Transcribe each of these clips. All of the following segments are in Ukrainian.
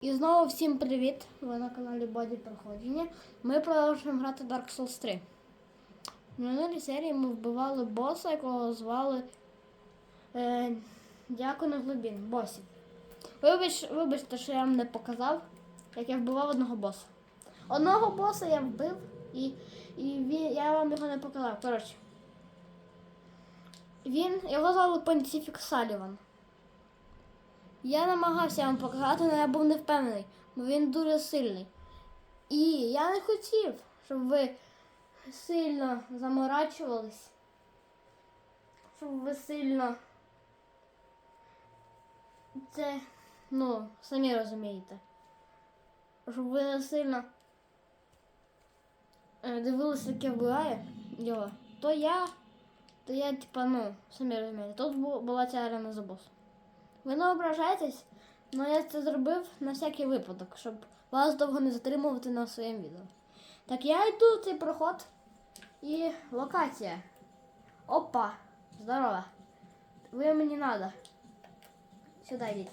І знову всім привіт! Ви на каналі Боді Проходження. Ми продовжуємо грати Dark Souls 3. В минулій серії ми вбивали боса, якого звали е, Дякон Глибін, босів. Вибач, вибачте, що я вам не показав, як я вбивав одного боса. Одного боса я вбив і, і він, я вам його не показав. Коротше. Він, його звали Понтифік Саліван. Я намагався вам показати, але я був не впевнений, бо він дуже сильний. І я не хотів, щоб ви сильно заморачувались, щоб ви сильно це, ну, самі розумієте. Щоб ви не сильно е, дивилися, як я його, то я, то я, типа, ну, самі розумієте, тут була ця арена за босом. Ви не ображайтесь, але я це зробив на всякий випадок, щоб вас довго не затримувати на своєму відео. Так я йду цей проход і локація. Опа! Здорово. Ви мені надо. Сюди йдіть.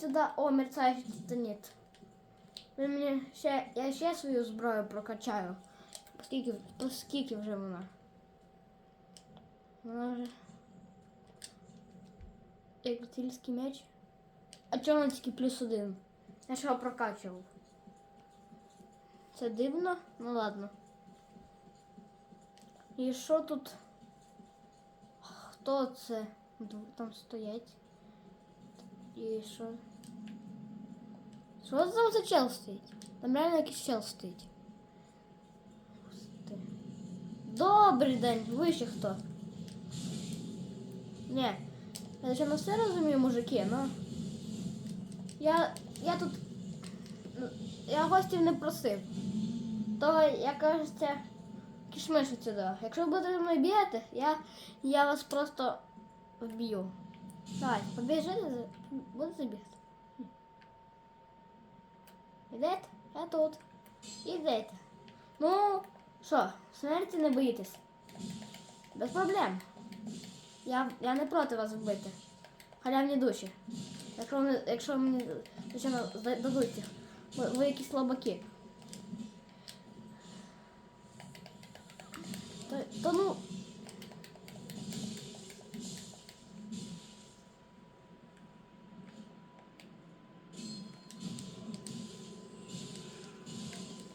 Сюди, о, мерцаючий титаніт. Ви мені ще, я ще свою зброю прокачаю. Скільки, скільки вже вона? Вона меч. А чому вона тільки плюс один? Я ж його прокачував. Це дивно? Ну ладно. І що тут? Хто це? Там стоять. І що? Що там за чел стоїть? Там реально якийсь чел стоїть. Добрий день, ви ще хто? Ні, я ще не все розумію, мужики, ну. Я, я тут. ну, Я гостів не просив. То, я кажеться, кішмиш сюди. Якщо ви будете мною бігати, я, я вас просто вб'ю. Давай, побіжите, будете бігати. Ідете? Я тут. Ідете. Ну, що, смерті не боїтесь? Без проблем. Я, я не проти вас вбити. Халявні душі. Якщо вони, якщо мені звичайно дадуть їх. Ви, ви якісь слабаки. То, то ну.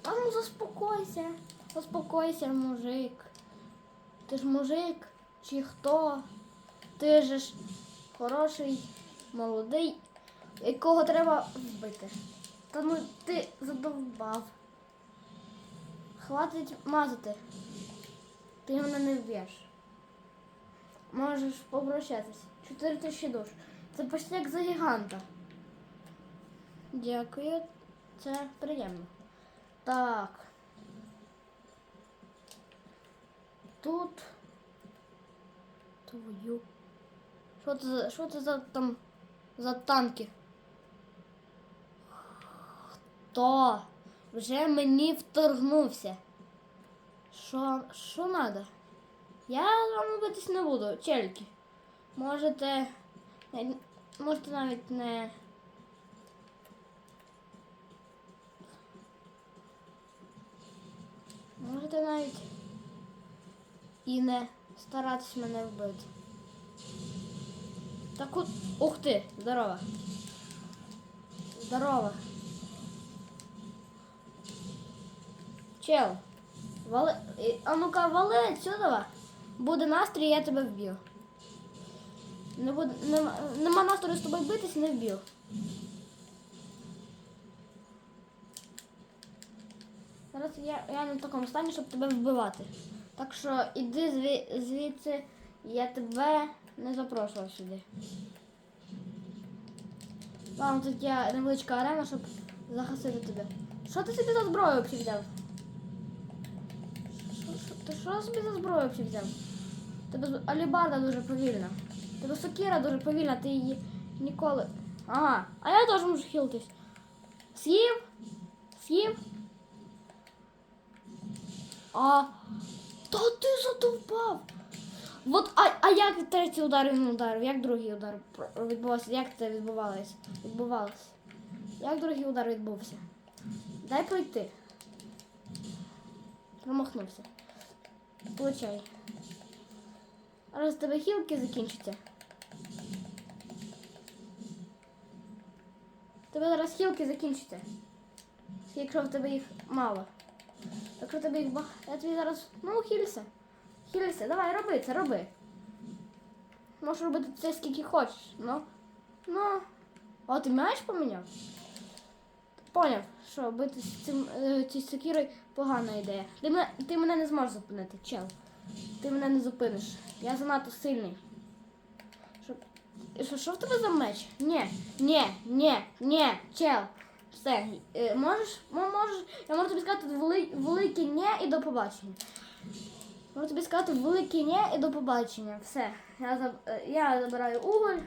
Та ну заспокойся. Заспокойся, мужик. Ти ж мужик чи хто? Ти же ж хороший, молодий, якого треба вбити. Та ну ти задовбав. Хватить мазати. Ти мене не вб'єш. Можеш попрощатись. Чотири тисячі душ. Це почти як за гіганта. Дякую, це приємно. Так. Тут. Твою. Що це що це за там за танки? Хто вже мені вторгнувся? Що що надо? Я з вами битись не буду, чельки. Можете. Можете навіть не. Можете навіть і не старатись мене вбити. Так от, ух ти, здорово. Здорово. Чел, вали... а ну-ка, вали отсюда. Буде настрій, я тебе вб'ю. Не буде... нема... нема настрою з тобою битись, не вб'ю. Зараз я, я не такому стані, щоб тебе вбивати. Так що іди зві... звідси, я тебе не запрошував сюди. Там тут є невеличка арена, щоб захистити тебе. Що ти собі за зброю взагалі взяв? Ти що собі за зброю взагалі взяв? Тебе алібарда дуже повільна. Тебе сокира дуже повільна, ти її ніколи. Ага, а я теж можу хилитись. С'їв? С'їв? А. Та ти задовбав! От, а, а як третій удар він ударив? Як другий удар відбувався? Як це відбувалося? Відбувалося? Як другий удар відбувся? Дай пройти. Промахнувся. Получай. Раз тебе хілки закінчаться. В Тебе зараз хілки закінчаться. Якщо в тебе їх мало. Якщо в тебе їх багато. Я тобі зараз. Ну, хілься. Хілься, давай, роби це, роби. Можеш робити це скільки хочеш. Ну. Ну. О, ти м'яч поміняв? Поняв, що бити з цим е, цією секірою погана ідея. Ти мене, ти мене не зможеш зупинити, чел. Ти мене не зупиниш. Я занадто сильний. Що, що, що в тебе за меч? Ні, ні, ні, ні, чел. Все, е, можеш, можеш, я можу тобі сказати вели, велике ні і до побачення. Можу тобі сказати велике ні і до побачення. Все, я, е, я забираю уголь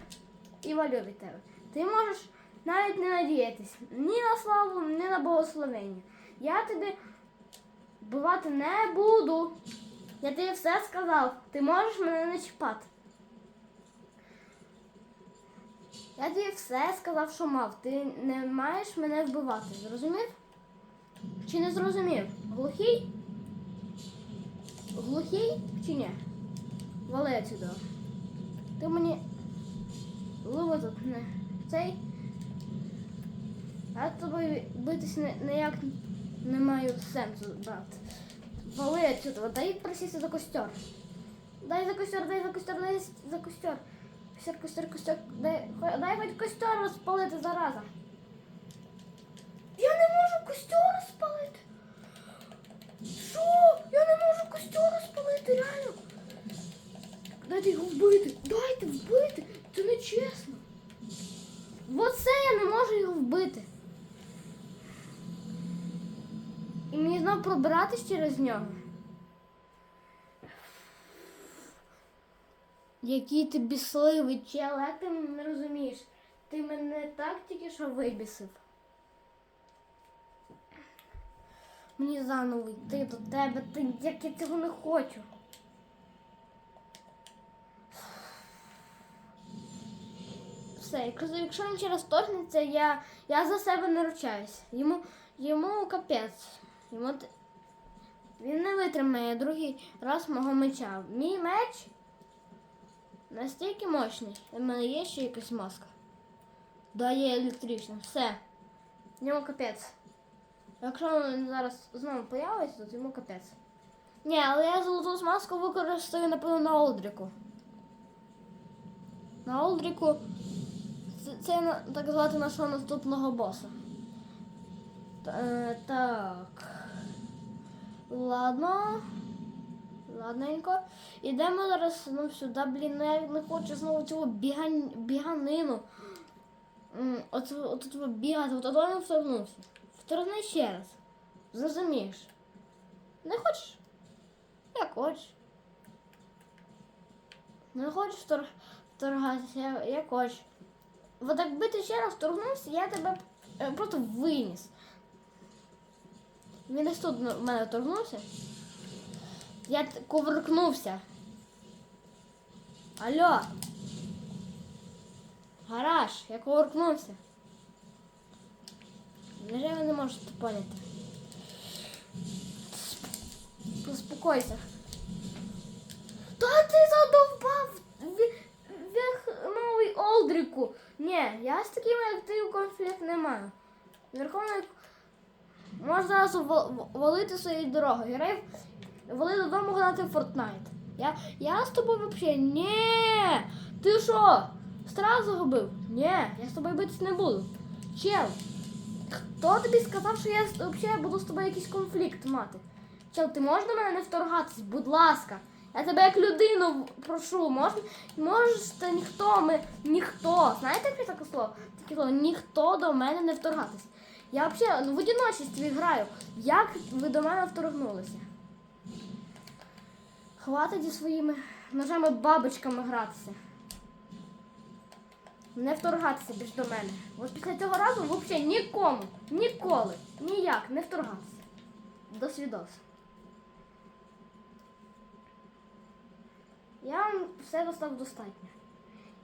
і валю від тебе. Ти можеш навіть не надіятись ні на славу, ні на благословення. Я тобі вбивати не буду. Я тобі все сказав. Ти можеш мене не чіпати. Я тобі все сказав, що мав. Ти не маєш мене вбивати. Зрозумів? Чи не зрозумів? Глухий? Глухий чи ні? Вали отсюда. Ти мені лови тут цей. Я з тобою битись ніяк не маю сенсу, брат. Вали отсюда, дай просися за костер. Дай за костер, дай за костер, дай за костер. Костер, костер, костер, дай, дай хоч костер розпалити, зараза. Я не можу костер розпалити. Що? Можу костер розпалити, реально. Дайте його вбити. Дайте вбити. Це не чесно. Оце я не можу його вбити. І мені знов пробиратись через нього. Який ти бісливий чел, як ти не розумієш? Ти мене так тільки що вибісив. Мені заново йти до тебе, ти, як я цього не хочу. Все, якщо, він через торгнеться, я, я за себе не ручаюсь. Йому, йому капець. Йому, він не витримає другий раз мого меча. Мій меч настільки мощний. У мене є ще якась маска. Да, є електрична. Все. Йому капець. Якщо він зараз знову появиться, то йому капець. Ні, але я золоту смазку використаю, напевно, на Олдріку. На Олдріку це, це так звати нашого наступного боса. Е, так. Ладно. Ладненько. Ідемо зараз ну, сюди, блін, ну, я не хочу знову цього бігань, біганину. От, от, от бігати, от він вторгнувся. Вторгни ще раз. Зрозумієш. Не хочеш? Як хочеш. Не хочеш втор... вторгатися, як, хочеш. Вот якби ти ще раз вторгнувся, я тебе е, просто виніс. Він десь тут в мене вторгнувся. Я кувыркнувся. Алло. Гараж, я кувыркнувся. Невже ви не можете поняти? Успокойся. Та ти задовбав новий Олдріку. Ні, я з такими, як ти, в конфлікт не маю. Верховний Можеш зараз ва- ва- валити своєю дорогою. Грай, вали додому грати в Fortnite. Я, я з тобою взагалі. Ні! Ти що? Страх загубив? Ні, я з тобою битись не буду. Чел, хто тобі сказав, що я взагалі буду з тобою якийсь конфлікт мати? Чел, ти до мене не вторгатись? Будь ласка. Я тебе як людину прошу, можеш, можеш та ніхто ми, ніхто. Знаєте, яке таке слово? Таке слово, ніхто до мене не вторгатись. Я взагалі ну, в одиночестві граю. Як ви до мене вторгнулися? Хватить зі своїми ножами бабочками гратися. Не вторгатися більш до мене. От після цього разу взагалі нікому, ніколи, ніяк не вторгатися. До свідос. Я вам все достав достатньо.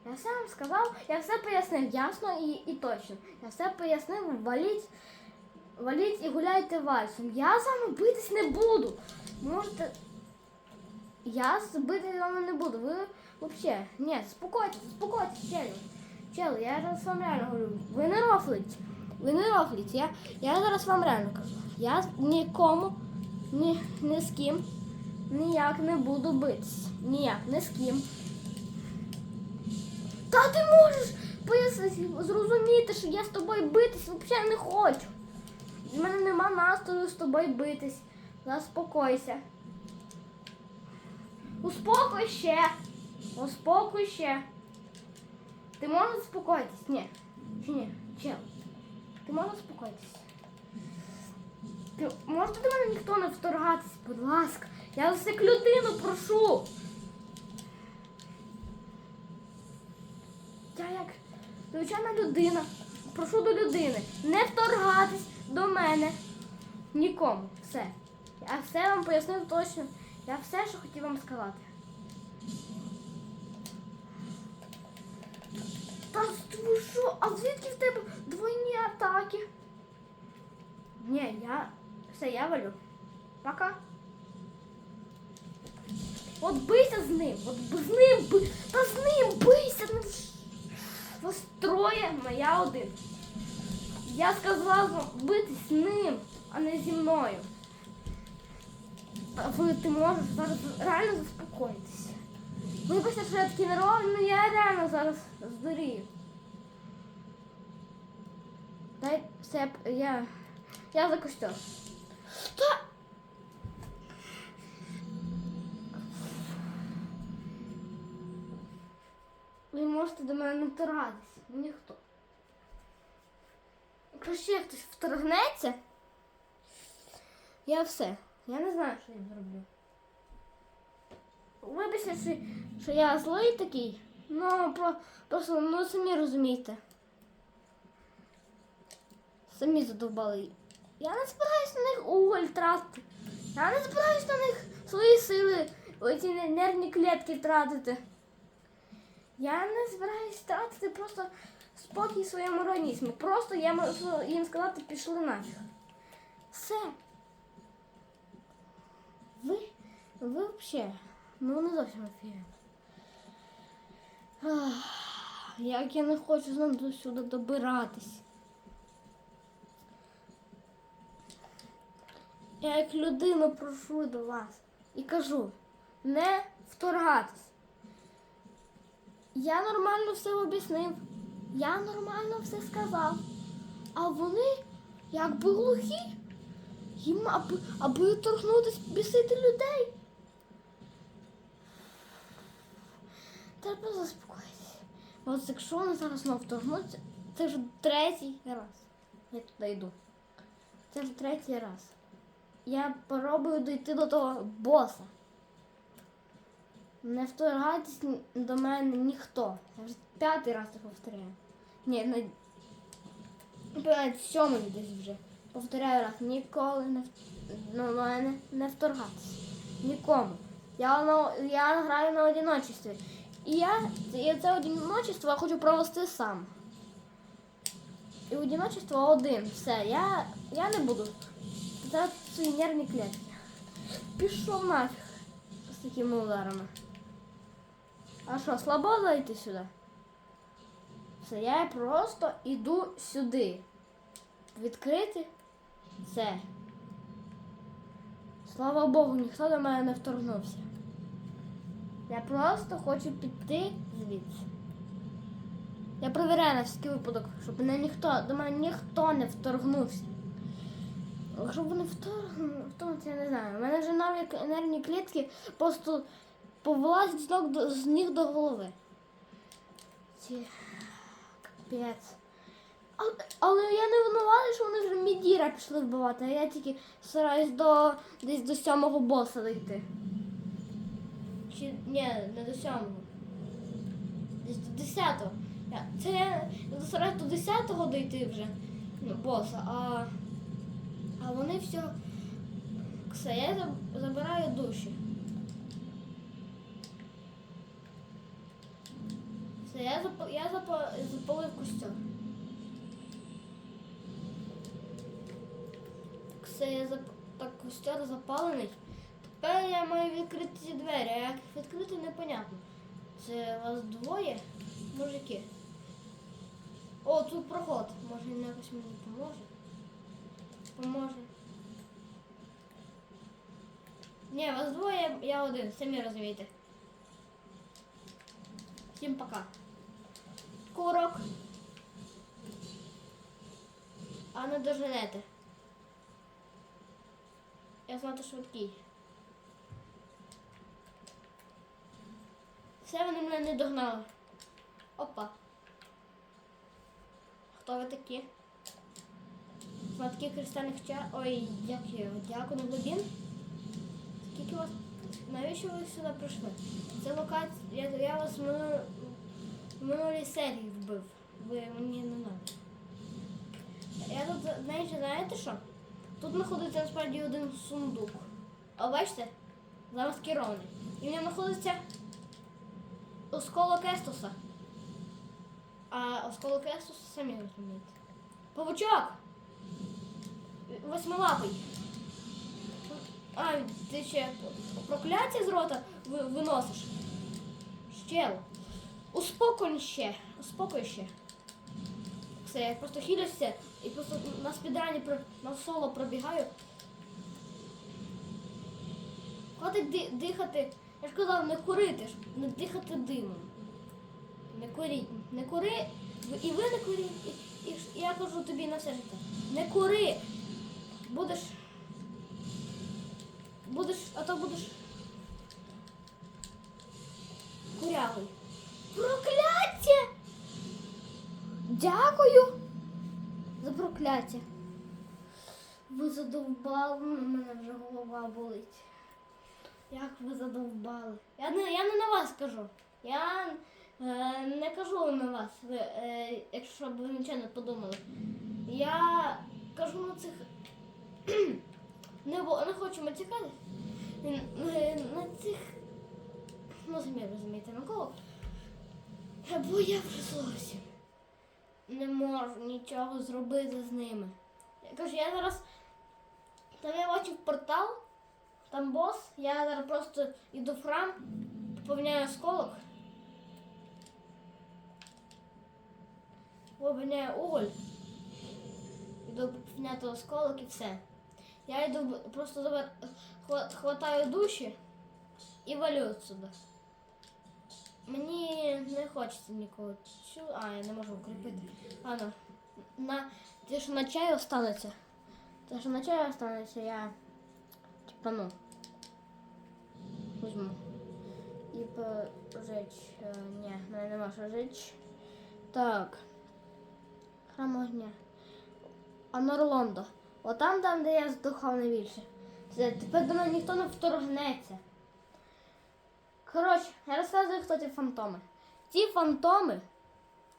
Я все вам сказав, я все пояснив ясно і, і точно. Я все пояснив, валіть, валіть і гуляйте вальсом. Я з вами битись не буду. Можете. Я битись з вами не буду. Ви взагалі. Ні, спокойтесь, спокойтесь, чели. Чели, я зараз вам реально говорю. Ви не рофлите. Ви не рофлите. Я, я зараз вам реально кажу. Я нікому, ні, ні з ким ніяк не буду битись. Ніяк, ні з ким. Та ти можеш пояснити, зрозуміти, що я з тобою битись взагалі не хочу. В мене нема настрою з тобою битись. Заспокойся. Успокой ще. Успокой ще. Ти можеш заспокоїтись? Ні. Чи ні? Чел. Ти можеш заспокоїтись? Ти можете до мене ніхто не вторгатись, будь ласка. Я як людину прошу. Я як звичайна людина. Прошу до людини. Не вторгатись до мене. Нікому. Все. Я все вам пояснив точно. Я все, що хотів вам сказати. Та що? А звідки в тебе двойні атаки? Ні, я. Все, я валю. Пока. От бийся з ним, от з ним би, та з ним бийся. Ну. Вас троє, моя один. Я сказала вам битись з ним, а не зі мною. Та ви ти можеш зараз реально заспокоїтися. Вибачте, що я такий нервовий, але я реально зараз здурію. Дай все, я. Я за костюм. Та... Ви можете до мене не торгатися. Ніхто. Якщо хтось вторгнеться, я все. Я не знаю, що я зроблю. Вибачте, що, що я злий такий. Ну, про, просто ну самі розумієте. Самі задовбали. Я не збираюсь на них уголь тратити. Я не збираюсь на них свої сили, оці нервні клітки тратити. Я не збираюсь тратити просто спокій своєму організму. Просто я можу їм сказати, пішли нафіг. Все. Ви, ви взагалі, ну не зовсім ефірі. Як я не хочу знову до сюди добиратись. Я як людина прошу до вас і кажу, не вторгатись. Я нормально все об'яснив. Я нормально все сказав. А вони, якби глухі, їм аби, аби торкнутись, бісити людей. Треба заспокоїтися. От якщо вони зараз знов вторгнуться, це вже третій раз. Я туди йду. Це вже третій раз. Я пробую дійти до того боса. Не вторгайтесь до мене ніхто. Я вже п'ятий раз це повторяю. Ні, на навіть сьомий десь вже. Повторяю раз, ніколи не до мене не вторгатись. Нікому. Я, на, я граю на одиночестві. І я це одиночество хочу провести сам. І одиночество один. Все, я, я не буду. Зараз свої нервні клітки. Пішов нафіг з такими ударами. А що, слабо зайти сюди? Все, я просто іду сюди. Відкрити це. Слава Богу, ніхто до мене не вторгнувся. Я просто хочу піти звідси. Я перевіряю на всякий випадок, щоб мене ніхто, до мене ніхто не вторгнувся. Якщо вони вторгнуться, я не знаю. У мене вже навіть нервні клітки просто повилазять з, ног до, з ніг до голови. Капець. Але, але я не винуватий, що вони вже мідіра пішли вбивати, а я тільки стараюсь до десь до сьомого боса дійти. Чи ні, не до сьомого. Десь до десятого. Це стараюсь до десятого дійти вже ну, боса, а, а вони все. Все, я забираю душі. Все, я, зап... я зап... запалив костер. Все, я зап... так костер запалений. Тепер я маю відкрити ці двері, а як їх відкрити, непонятно. Це вас двоє, мужики. О, тут проход. Може він якось мені поможе? Поможе. Ні, вас двоє, я один, самі розумієте. Всім пока. Курок. А не доженете. Я знати швидкий. Все вони мене не догнали. Опа. Хто ви такі? Знатки кристальних ча. Ой, як його? Дякую, Глибін. Скільки вас. Навіщо ви сюди прийшли? Це локація. Я, вас в минулій серії вбив. Ви мені не надо. Я тут, знаєте, знаєте що? Тут знаходиться насправді один сундук. А бачите? Замаскірований. І в ньому знаходиться осколок Естоса. А осколок Естоса самі розумієте. Павучок! Восьмилапий. А, ти ще прокляття з рота виносиш? Щел. Успокой ще. Успокой ще. Все, я просто хилюся і просто на спідрані на соло пробігаю. Хватить дихати. Я ж казав, не курити, не дихати димом. Не куріть. Не кури. І ви не куріть. І, і я кажу тобі на все життя. Не кури. Будеш. Будеш, а то будеш. Курявий. Прокляття! Дякую за прокляття. Ви задовбали, мене вже голова болить. Як ви задовбали? Я не, я не на вас кажу. Я е, не кажу на вас, ви, е, якщо б ви нічого не подумали. Я кажу на цих. не, не хочу матюкати. Е, На цих. Ну, самі розумієте, на кого? Е, Бо я вже зовсім не можу нічого зробити з ними. Я кажу, я зараз. Там я бачив портал, там бос, я зараз просто йду в храм, поповняю осколок. Поповняю уголь. Іду поповняти осколок і все. Я йду б- просто забер... хва- хватаю душі і валю отсюда. Мені не хочеться нікого чу. А, я не можу укріпити. А, ну. На... Те, що на чай останеться. Те, що на чай останеться, я типа ну. Візьму. І пожечь. Е, Ні, в мене нема що жечь. Так. Храм огня. А Норлондо. Отам, там, де я здохав найбільше. Тепер до мене ніхто не вторгнеться. Коротше, я розказую, хто ці фантоми. Ці фантоми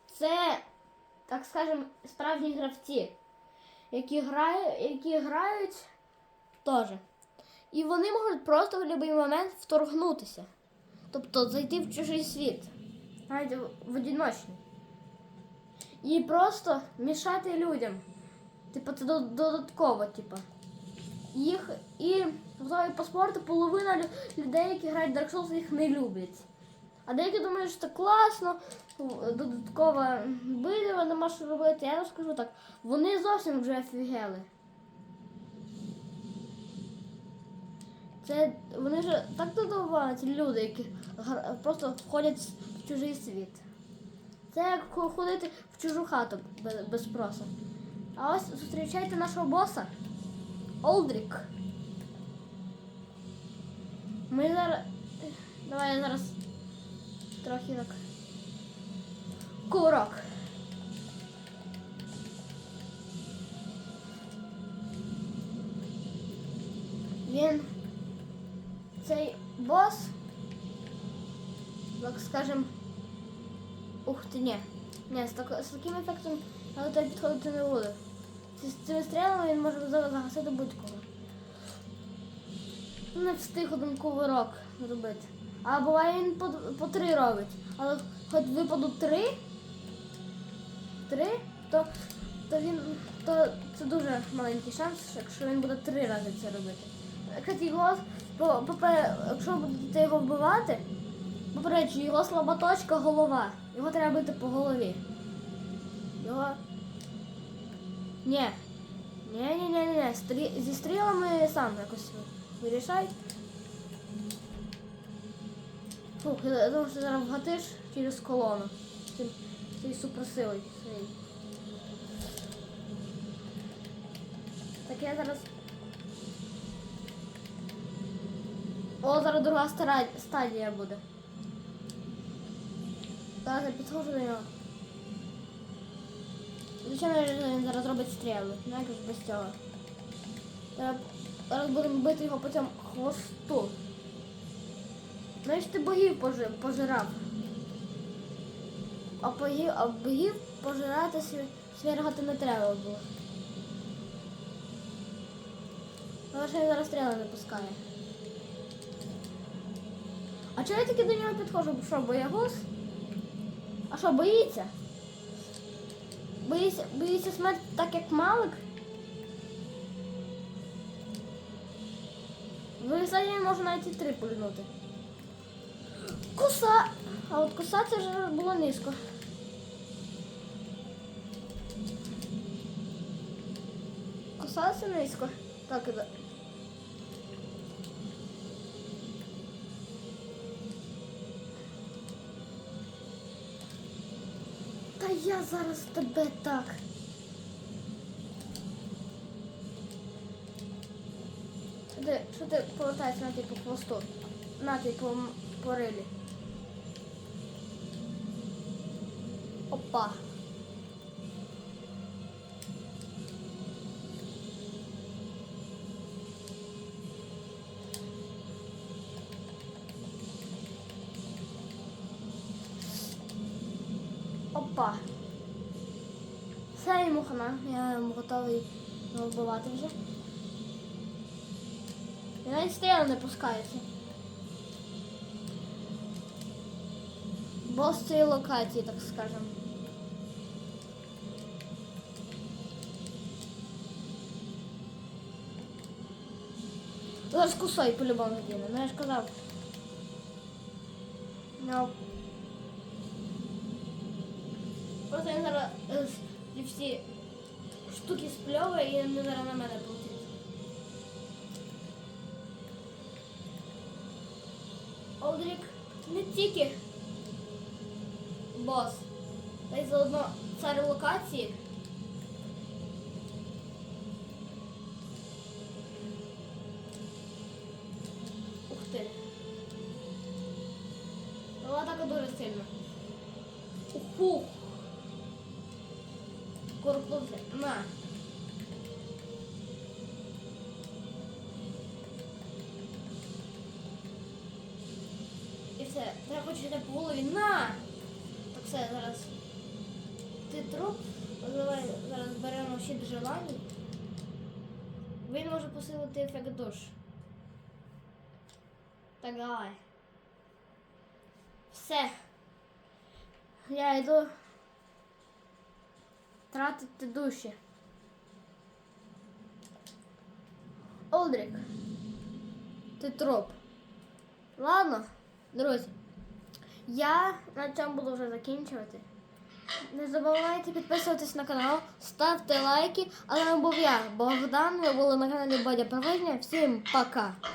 це, так скажемо, справжні гравці, які грають, які грають теж. І вони можуть просто в будь-який момент вторгнутися. Тобто зайти в чужий світ. Навіть в- в одиночний. І просто мішати людям. Типу, це додатково, типу. Їх і взагалі по спорту половина людей, які грають в Dark Souls, їх не люблять. А деякі думають, що це класно, в- додаткова битва, нема що робити. Я розкажу так, вони зовсім вже офігели. Це вони вже так додавали, люди, які просто входять в чужий світ. Це як ходити в чужу хату без, без спросу. А ось зустрічайте нашого боса. Олдрік. Ми зараз. Давай я зараз трохи так. Курок. Він цей бос, так скажем. Ух ти, ні. Ні, з, так, з таким ефектом до тебе підходити не буду. З цими стрілами він може за- загасити будь-кого. Не встиг один кувирок зробити. А буває він по, по три робить. Але хоч випадуть три, три, то, то він то це дуже маленький шанс, якщо він буде три рази це робити. Кстати, його, по- якщо будете його вбивати, попереджу, його слаба точка голова. Його треба бити по голові. Його. Ні. Ні, ні, ні, ні. Стрі... Зі стрілами сам якось вирішай. Фух, я думаю, що зараз вгатиш через колону. Цей суперсилою своєю. Так я зараз. О, зараз друга стара- стадія буде. Зараз я підходжу до нього. Звичайно, він зараз робить стріли, ну як ж без цього. Зараз, зараз будемо бити його по цьому хвосту. Знаєш, ти богів пожи- пожирав. А богів, а богів пожирати свергати не треба було. Але ще він зараз стріли не пускає. А чого я таки до нього підходжу? Що, боягуз? А що, боїться? Боїться, боїться смерті так, як Малик? В він може навіть і три пульнути. Куса! А от куса це вже було низько. Куса це низько. Так, да. Я зараз тебе так. Де, що ти повертаєшся на типу хвосту? На типу м- по рилі. Опа. Опа. хана. Я йому готовий його вбивати вже. Він навіть стріл не пускається. Бос цієї локації, так скажемо. Зараз кусай по-любому гине, ну я ж казав. Ну. Просто він зараз е, с- ті всі штуки спльовує і мне зараз на мене полетить. Олдрік не тільки бос, та заодно цар локації. Все. Треба хочете по голові. На! Так все, зараз. Ти труп. Давай зараз беремо щит желань. Він може посилити ефект душ. Так, давай. Все. Я йду тратити душі. Олдрік. Ти троп. Ладно, друзі. Я на цьому буду вже закінчувати. Не забувайте підписуватись на канал, ставте лайки, але був я, Богдан, ви були на каналі Бодя Проведення. Всім пока!